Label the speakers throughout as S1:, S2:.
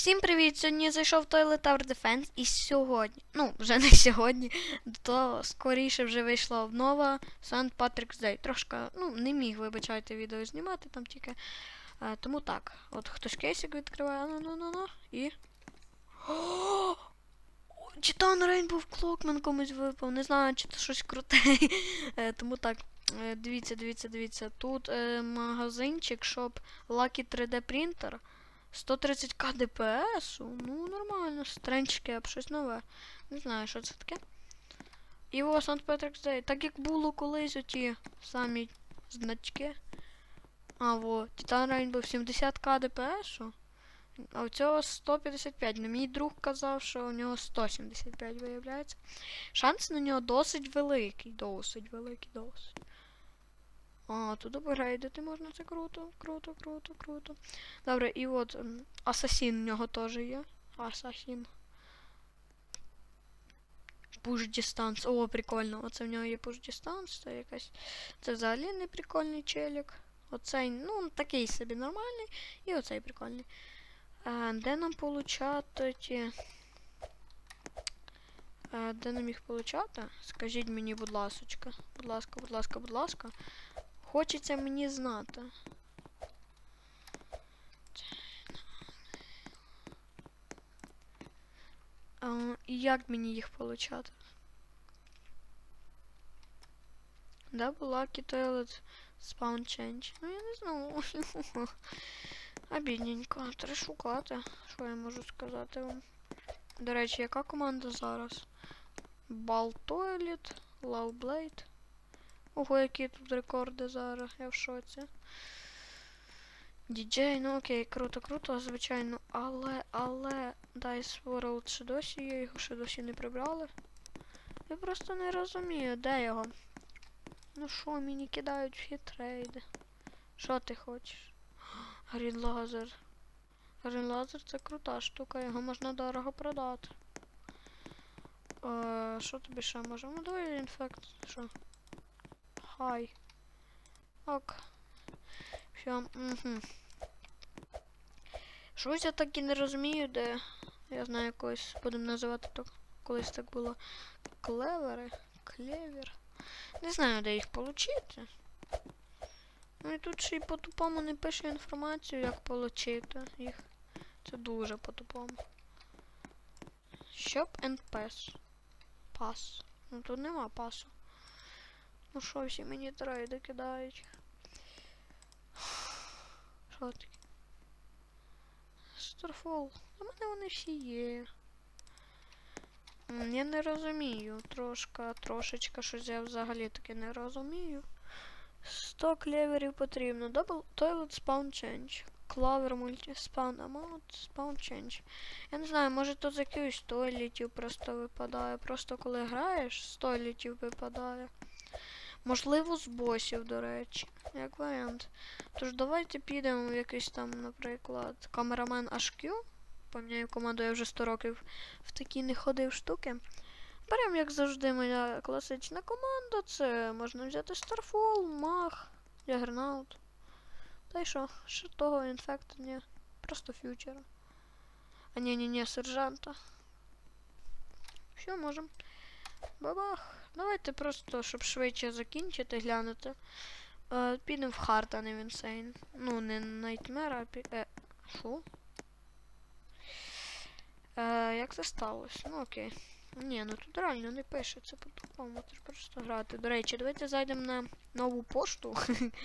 S1: Всім привіт! Сьогодні зайшов Toilet Tower Defense і сьогодні, ну, вже не сьогодні, то скоріше вже вийшла нова St. Patrick's Day. Трошки, ну, не міг, вибачайте, відео знімати там тільки. Е, тому так, от хтось кейсик відкриває, ну ну ну ну і. О! Титан Рейнбоw Клокмен комусь випав. Не знаю, чи це щось круте. Е, тому так. е, Дивіться, дивіться, дивіться. Тут е, магазинчик, щоб Lucky 3D принтер. 130к ДПС. Ну, нормально. Стренч кеп, щось нове. Не знаю, що це таке. І о, Сант Петрикс Дей. Так як було колись оті самі значки. А, во, Titan Rainbow 70к ДПС. А у цього 155. Ну, мій друг казав, що у нього 175 виявляється. Шанс на нього досить великий. Досить великий, досить. А, тут апгрейдити можна, це круто, круто, круто, круто. Добре, і от Асасін у нього теж є. Асасін. Push distance. О, прикольно. Оце в нього є push distance, це якась. Це взагалі не прикольний челік. Оцей, ну, такий собі нормальний. І оцей прикольний. А, де нам получати ті. Де нам їх получати? Скажіть мені, будь ласочка. Будь ласка, будь ласка, будь ласка. Хочеться мені знати. А, і як мені їх получати? Double Lucky Toilet Spawn Change. Ну я не знаю. Обідненько. Треба шукати. Що я можу сказати вам? До речі, яка команда зараз? Low Blade. Ого, які тут рекорди зараз, я в шоці. Діджей, ну окей, круто, круто, звичайно, але, але Dice World ще досі є, його ще досі не прибрали. Я просто не розумію, де його. Ну що, мені кидають всі трейди. Що ти хочеш? Green Laser це крута штука, його можна дорого продати. Е, Що тобі ще можемо? Ну інфект. Що? Хай. Ок. Все. Угу. Щось я так і не розумію, де. Я знаю, колись будемо називати то. Колись так було. Клевери. Клевер. Не знаю, де їх отримати. Ну і тут ще й по-тупому не пише інформацію, як отримати їх. Це дуже по-тупому. Shop and pass. Пас. Ну тут нема пасу. Ну що всі мені трейди кидають? Що таке? Старфол. У мене вони всі є. Я не розумію. Трошка, трошечка щось я взагалі таки не розумію. 100 клеверів потрібно. Double toilet spawn change. Clover multi spawn amount, spawn change. Я не знаю, може тут з якихось тойлітів просто випадає. Просто коли граєш, з тойлітів випадає. Можливо, з босів, до речі, як варіант. Тож давайте підемо в якийсь там, наприклад, камерамен HQ. Пам'ятаю команду, я вже 100 років в такі не ходив штуки. Беремо, як завжди, моя класична команда. Це можна взяти Starfall, Маг, Juggernaut. Та й що? Ще того інфекта, ні. Просто фьючера. А ні, ні, ні, сержанта. Все, можемо. Бабах. Давайте просто, щоб швидше закінчити, глянути. Е, підемо в хард, а не в інсейн. Ну, не Nightmare, а пі... Е, що? Е, як це сталося? Ну окей. Ні, ну тут реально не пишеться по-тупому, це ж просто грати. До речі, давайте зайдемо на нову пошту.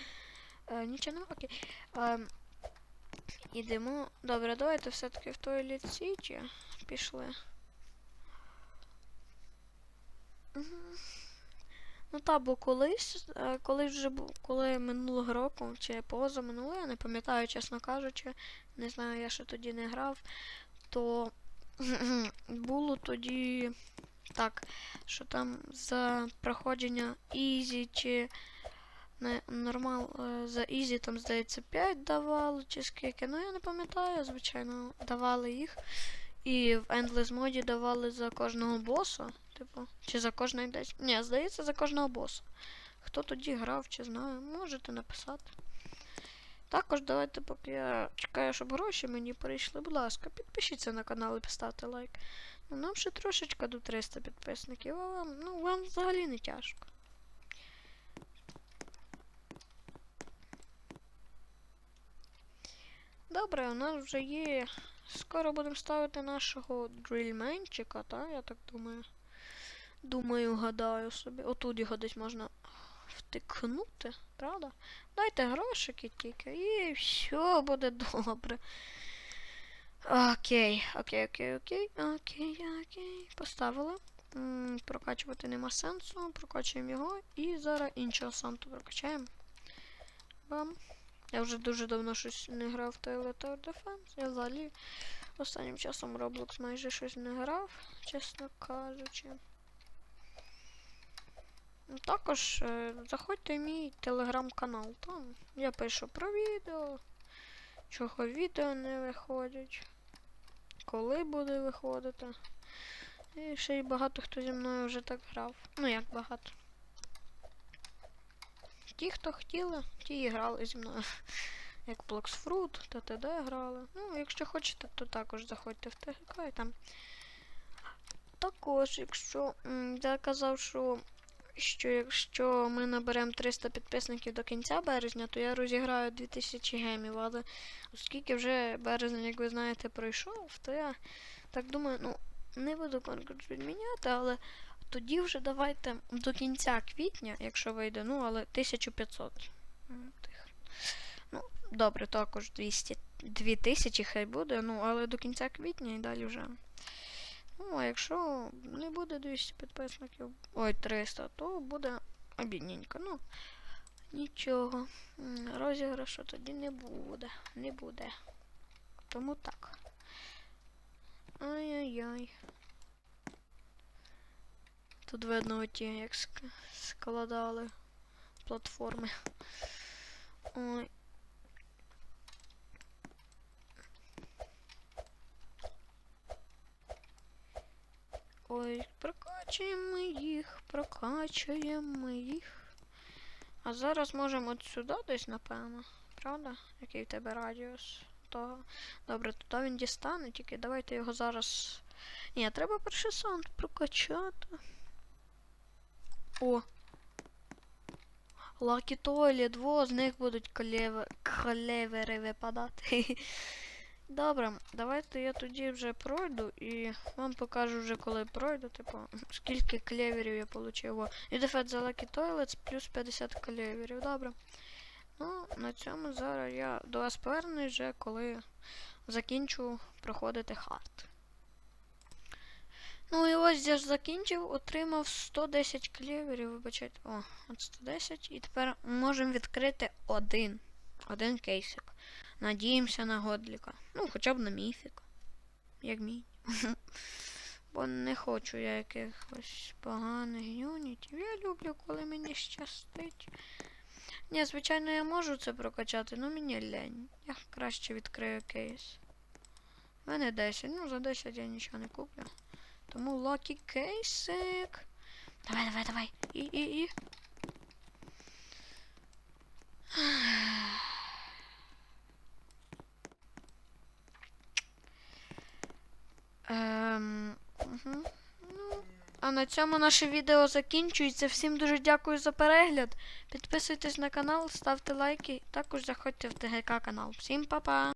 S1: е, нічого не окей. Е, ідемо. Добре, давайте все-таки в Toilet City пішли. Ну та, бо колись, е, коли вже коли минулого року, чи позаминулого, я не пам'ятаю, чесно кажучи, не знаю, я ще тоді не грав, то було тоді так, що там за проходження Easy чи не, нормал е, за Easy там, здається, 5 давали, чи скільки. Ну я не пам'ятаю, звичайно, давали їх. І в Endless моді давали за кожного боса. Типу, чи за кожний десь. Ні, здається, за кожного боса. Хто тоді грав, чи знаю, можете написати. Також давайте, поки я чекаю, щоб гроші мені прийшли, будь ласка, підпишіться на канал і поставте лайк. Ну, нам ще трошечка до 300 підписників, а вам, ну, вам взагалі не тяжко. Добре, у нас вже є. Скоро будемо ставити нашого дрільменчика, так? Я так думаю. Думаю, гадаю собі. Отут його десь можна втикнути, правда? Дайте грошики тільки і все буде добре. Окей, окей, окей, окей, окей, окей. Поставили. М, Прокачувати нема сенсу. Прокачуємо його. І зараз іншого санту прокачаємо. Бам. Я вже дуже давно щось не грав в Toilet Tower Defense. Я взагалі останнім часом Roblox майже щось не грав, чесно кажучи. Ну, Також е, заходьте в мій телеграм-канал. Там я пишу про відео, чого відео не виходять, коли буде виходити. І ще й багато хто зі мною вже так грав. Ну як багато. Ті, хто хотіли, ті і грали зі мною. Як Bloxfruit, ТТД грали. Ну, якщо хочете, то також заходьте в ТГК і там. Також, якщо я казав, що, що якщо ми наберемо 300 підписників до кінця березня, то я розіграю 2000 гемів. Але оскільки вже березень, як ви знаєте, пройшов, то я так думаю, ну, не буду конкурс відміняти, але тоді вже давайте до кінця квітня, якщо вийде, ну, але 1500. Тих. Ну, добре, також 200, 2000 хай буде, ну, але до кінця квітня і далі вже. Ну, а якщо не буде 200 підписників, ой, 300, то буде обідненько. Ну, нічого. Розіграшу тоді не буде. Не буде. Тому так. Ай-яй-яй. Тут видно оті, як складали платформи. Ой. Ой, прокачуємо їх, прокачуємо їх. А зараз можемо от сюди десь, напевно. Правда? Який в тебе радіус? Того. Добре, туди він дістане, тільки давайте його зараз. Ні, треба перший саунд прокачати. О! Лакі Тойлі, дво з них будуть колєве... колєвери випадати. Добре, давайте я тоді вже пройду і вам покажу вже коли пройду, типу, скільки клеверів я отримав. І дефект за Lucky Toilets плюс 50 клеверів, добре. Ну, на цьому зараз я до вас повернусь вже, коли закінчу проходити хард. Ну і ось я ж закінчив, отримав 110 клеверів, вибачайте. О, от 110. І тепер можемо відкрити один. Один кейсик. Надіємося на Годліка. Ну, хоча б на міфік. Як мій. Бо не хочу я якихось поганих юнітів. Я люблю, коли мені щастить. Ні, звичайно, я можу це прокачати, але мені лень. Я краще відкрию кейс. У мене 10. Ну, за 10 я нічого не куплю. Тому лакі кейсик. Давай, давай, давай. І, і, і. Ем, угу. ну, а на цьому наше відео закінчується. Всім дуже дякую за перегляд. Підписуйтесь на канал, ставте лайки, також заходьте в ТГК канал. Всім па-па!